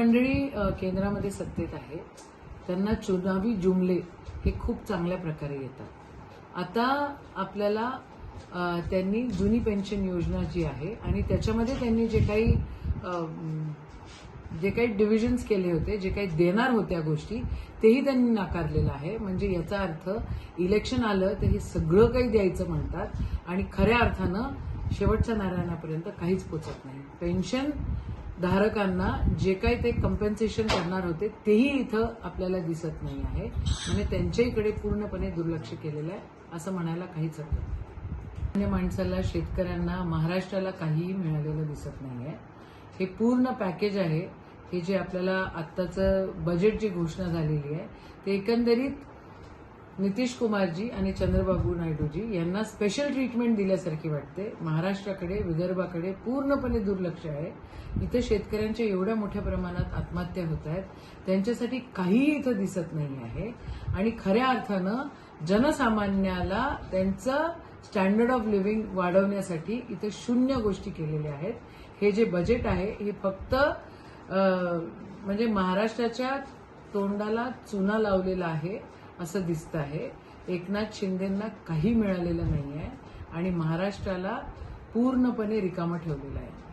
मंडळी केंद्रामध्ये सत्तेत आहे. त्यांना चुनावी जुमले हे खूप चांगल्या प्रकारे येतात. आता आपल्याला त्यांनी जुनी पेन्शन योजना जी आहे आणि त्याच्यामध्ये त्यांनी जे काही जे काही डिव्हिजन्स केले होते जे काही देणार होत्या गोष्टी तेही त्यांनी नाकारलेलं आहे. म्हणजे याचा अर्थ इलेक्शन आलं तर हे सगळं काही द्यायचं म्हणतात आणि खऱ्या अर्थानं शेवटच्या नारायणापर्यंत काहीच पोचत नाही. पेन्शन धारकांना जे काही ते कम्पेन्सेशन करणार होते तेही इथं आपल्याला दिसत नाही आहे. म्हणजे त्यांच्याहीकडे पूर्णपणे दुर्लक्ष केलेलं आहे असं म्हणायला काहीच हरकत नाही. सामान्य माणसाला शेतकऱ्यांना महाराष्ट्राला काहीही मिळालेलं दिसत नाही आहे. हे पूर्ण पॅकेज आहे. हे जे आपल्याला आत्ताचं बजेट जी घोषणा झालेली आहे ते एकंदरीत नितीश कुमारजी आणि चंद्रबाबू नायडूजी यांना स्पेशल ट्रीटमेंट दिल्यासारखी वाटते. महाराष्ट्राकडे विदर्भाकडे पूर्णपणे दुर्लक्ष आहे. इथं शेतकऱ्यांच्या एवढ्या मोठ्या प्रमाणात आत्महत्या होत आहेत. त्यांच्यासाठी काहीही इथं दिसत नाही आहे. आणि खऱ्या अर्थानं जनसामान्याला त्यांचं स्टँडर्ड ऑफ लिव्हिंग वाढवण्यासाठी इथं शून्य गोष्टी केलेल्या आहेत. हे जे बजेट आहे हे फक्त म्हणजे महाराष्ट्राच्या तोंडाला चुना लावलेला आहे. असं दिसतं आहे. एकनाथ शिंदेंना काही मिळालेलं नाही आहे आणि महाराष्ट्राला पूर्णपणे रिकामं ठेवलेलं आहे.